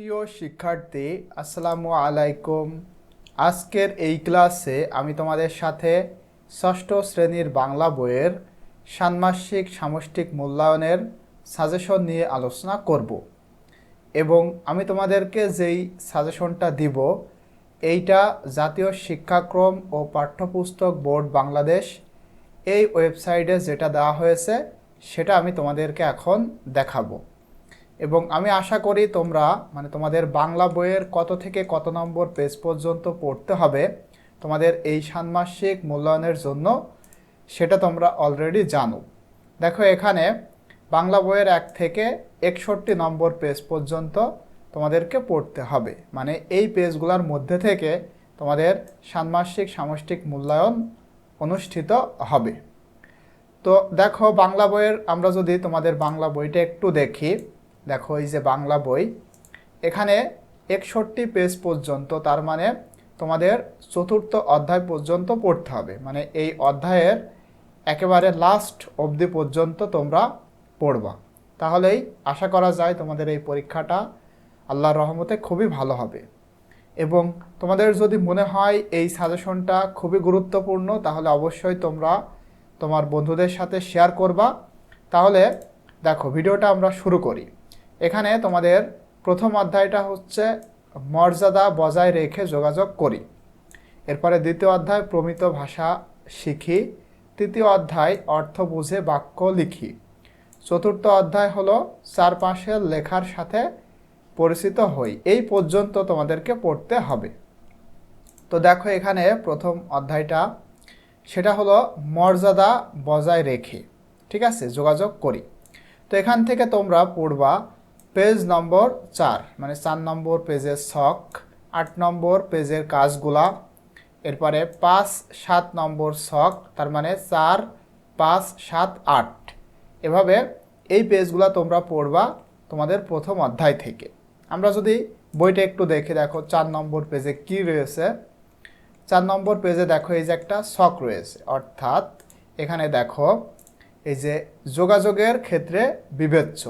প্রিয় শিক্ষার্থী, আসসালামু আলাইকুম। আজকের এই ক্লাসে আমি তোমাদের সাথে ষষ্ঠ শ্রেণির বাংলা বইয়ের ষান্মাসিক সামষ্টিক মূল্যায়নের সাজেশন নিয়ে আলোচনা করব। এবং আমি তোমাদেরকে যেই সাজেশনটা দিব, এইটা জাতীয় শিক্ষাক্রম ও পাঠ্যপুস্তক বোর্ড বাংলাদেশ এই ওয়েবসাইটে যেটা দেওয়া হয়েছে, সেটা আমি তোমাদেরকে এখন দেখাবো। এবং আমি আশা করি তোমরা মানে তোমাদের বাংলা বইয়ের কত থেকে কত নম্বর পেজ পর্যন্ত পড়তে হবে, তোমাদের এই ষান্মাসিক মূল্যায়নের জন্য সেটা তোমরা অলরেডি জানো। দেখো এখানে বাংলা বইয়ের এক থেকে একষট্টি নম্বর পেজ পর্যন্ত তোমাদেরকে পড়তে হবে। মানে এই পেজগুলোর মধ্যে থেকে তোমাদের ষান্মাসিক সামষ্টিক মূল্যায়ন অনুষ্ঠিত হবে। তো দেখো বাংলা বইয়ের, আমরা যদি তোমাদের বাংলা বইটা একটু দেখি দেখো, এই যে বাংলা বই, এখানে একষট্টি পেজ পর্যন্ত তার মানে তোমাদের চতুর্থ অধ্যায় পর্যন্ত পড়তে হবে। মানে এই অধ্যায়ের একেবারে লাস্ট অবধি পর্যন্ত তোমরা পড়বা। তাহলেই আশা করা যায় তোমাদের এই পরীক্ষাটা আল্লাহর রহমতে খুবই ভালো হবে। এবং তোমাদের যদি মনে হয় এই সাজেশনটা খুবই গুরুত্বপূর্ণ, তাহলে অবশ্যই তোমরা তোমার বন্ধুদের সাথে শেয়ার করবা। তাহলে দেখো ভিডিওটা আমরা শুরু করি। এখানে তোমাদের প্রথম অধ্যায়টা হচ্ছে মর্যাদা বজায় রেখে যোগাযোগ করি। এরপরে দ্বিতীয় অধ্যায়, প্রমিত ভাষা শিখি। তৃতীয় অধ্যায়, অর্থ বুঝে বাক্য লিখি। চতুর্থ অধ্যায় হলো চারপাশের লেখার সাথে পরিচিত হই। এই পর্যন্ত তোমাদেরকে পড়তে হবে। তো দেখো এখানে প্রথম অধ্যায়টা। সেটা হলো মর্যাদা বজায় রেখে। ঠিক আছে? যোগাযোগ করি। তো এখান থেকে তোমরা পড়বা পেজ নম্বর চার মানে চার নম্বর পেজের ছক, আট নম্বর পেজের কাজগুলা, এরপরে পাঁচ, সাত নম্বর ছক, তার মানে চার, পাঁচ, সাত, আট। এভাবে এই পেজগুলো তোমরা পড়বা তোমাদের প্রথম অধ্যায় থেকে। আমরা যদি বইটা একটু দেখে দেখো, চার নম্বর পেজে কি রয়েছে? চার নম্বর পেজে দেখো, এই যে একটা শখ রয়েছে, অর্থাৎ এখানে দেখো, এই যে যোগাযোগের ক্ষেত্রে বিবেচ্য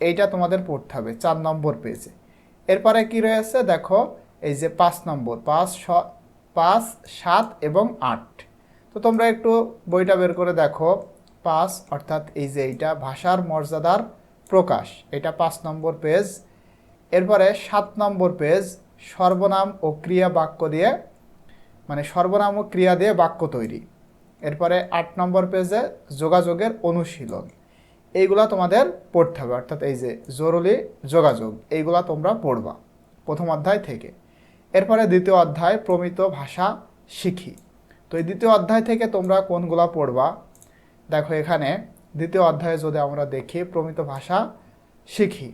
এইটা তোমাদের পড়তে হবে, চার নম্বর পেজে এরপরে কি রয়েছে? দেখো, এই যে পাঁচ নম্বর, পাঁচ স- পাঁচ, সাত এবং আট। তো তোমরা একটু বইটা বের করে দেখো। পাঁচ, অর্থাৎ এই যে এইটা, ভাষার মর্যাদার প্রকাশ। এটা পাঁচ নম্বর পেজ এরপরে সাত নম্বর পেজ সর্বনাম ও ক্রিয়া বাক্য দিয়ে মানে সর্বনাম ও ক্রিয়া দিয়ে বাক্য তৈরি। এরপরে আট নম্বর পেজে যোগাযোগের অনুশীলন। এইগুলা তোমাদের পড়তে হবে। অর্থাৎ এই যে জরুরি যোগাযোগ, এইগুলা তোমরা পড়বা প্রথম অধ্যায় থেকে। এরপরে দ্বিতীয় অধ্যায়, প্রমিত ভাষা শিখি। তো এই দ্বিতীয় অধ্যায় থেকে তোমরা কোনগুলা পড়বা? দেখো এখানে দ্বিতীয় অধ্যায়ে যদি আমরা দেখি, প্রমিত ভাষা শিখি।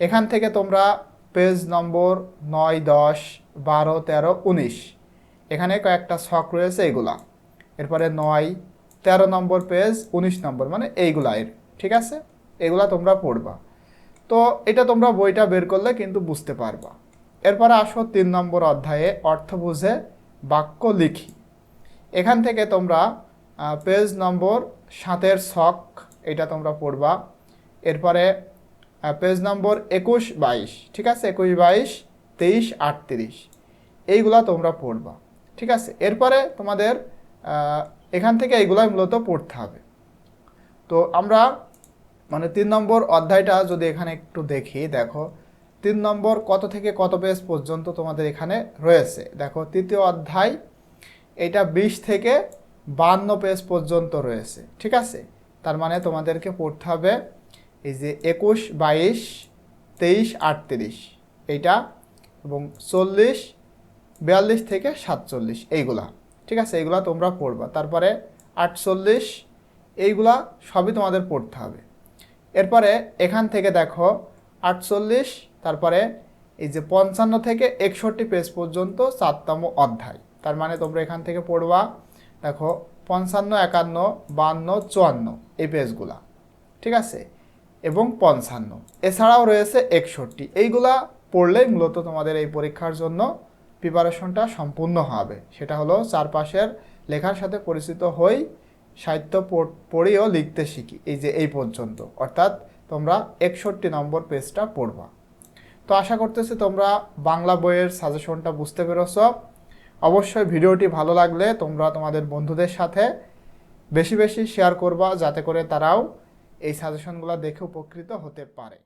এখান থেকে তোমরা পেজ নম্বর নয়, দশ, বারো, তেরো, উনিশ। এখানে কয়েকটা ছক রয়েছে এগুলা এরপরে নয়, তেরো নম্বর পেজ, উনিশ নম্বর মানে এইগুলা এর। ঠিক আছে? এগুলা তোমরা পড়বা। তো এটা তোমরা বইটা বের করলে কিন্তু বুঝতে পারবা। এরপরে আসো তিন নম্বর অধ্যায়ে, অর্থ বুঝে বাক্য লিখি। এখান থেকে তোমরা পেজ নম্বর সাতের শখ এটা তোমরা পড়বা। এরপরে পেজ নম্বর একুশ, বাইশ, ঠিক আছে? একুশ, বাইশ, তেইশ, আটত্রিশ, এইগুলা তোমরা পড়বা। ঠিক আছে? এরপরে তোমাদের এখান থেকে এইগুলাই মূলত পড়তে হবে। তো আমরা মানে তিন নম্বর অধ্যায়টা যদি এখানে একটু দেখি, দেখো, তিন নম্বর কত থেকে কত পেজ পর্যন্ত তোমাদের এখানে রয়েছে? দেখো, তৃতীয় অধ্যায়, এটা বিশ থেকে বান্ন পেজ পর্যন্ত রয়েছে, ঠিক আছে? তার মানে তোমাদেরকে পড়তে হবে এই যে একুশ, বাইশ, তেইশ, আটত্রিশ, এইটা এবং চল্লিশ, বিয়াল্লিশ থেকে সাতচল্লিশ, এইগুলা, ঠিক আছে? এইগুলা তোমরা পড়বা। তারপরে আটচল্লিশ এইগুলা সবই তোমাদের পড়তে হবে। এরপরে এখান থেকে দেখো আটচল্লিশ, তারপরে এই যে পঞ্চান্ন থেকে একষট্টি পেজ পর্যন্ত চারতম অধ্যায়। তার মানে তোমরা এখান থেকে পড়বা, দেখো পঞ্চান্ন, একান্ন, বান্ন, চুয়ান্ন এই পেজগুলা, ঠিক আছে? এবং পঞ্চান্ন। এছাড়াও রয়েছে একষট্টি। এইগুলা পড়লেই মূলত তোমাদের এই পরীক্ষার জন্য প্রিপারেশনটা সম্পূর্ণ হবে। সেটা হলো চারপাশের লেখার সাথে পরিচিত হই সাহিত্য পড়- পড়েও লিখতে শিখি, এই যে এই পর্যন্ত। অর্থাৎ তোমরা একষট্টি নম্বর পেজটা পড়বা। তো আশা করতেছি তোমরা বাংলা বইয়ের সাজেশনটা বুঝতে পেরেছ। অবশ্যই ভিডিওটি ভালো লাগলে তোমরা তোমাদের বন্ধুদের সাথে বেশি বেশি শেয়ার করবা, যাতে করে তারাও এই সাজেশনগুলো দেখে উপকৃত হতে পারে।